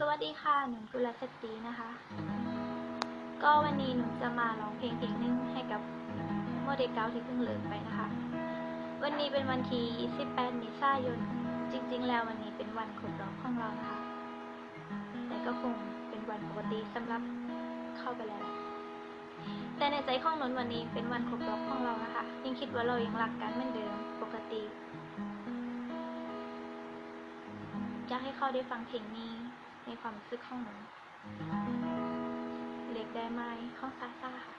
สวัสดีค่ะ หนูกุลสตรีนะคะ ก็วันนี้หนูจะมาร้องเพลงเพลงหนึ่งให้กับโมเดลเกาที่เพิ่งเลิกไปนะคะ วันนี้เป็นวันที่ 18 เมษายน จริง ๆ แล้ววันนี้เป็นวันครบรอบของเรานะคะ แต่ก็คงเป็นวันปกติสำหรับเข้าไปแล้ว แต่ในใจของนนท์วันนี้เป็นวันครบรอบของเรานะคะ ยังคิดว่าเรายังรักกันเหมือนเดิมปกติอยากให้เขาได้ฟังเพลงนี้ ในความรู้สึกของหนูเล็กได้ไหมข้องซาซาค่ะ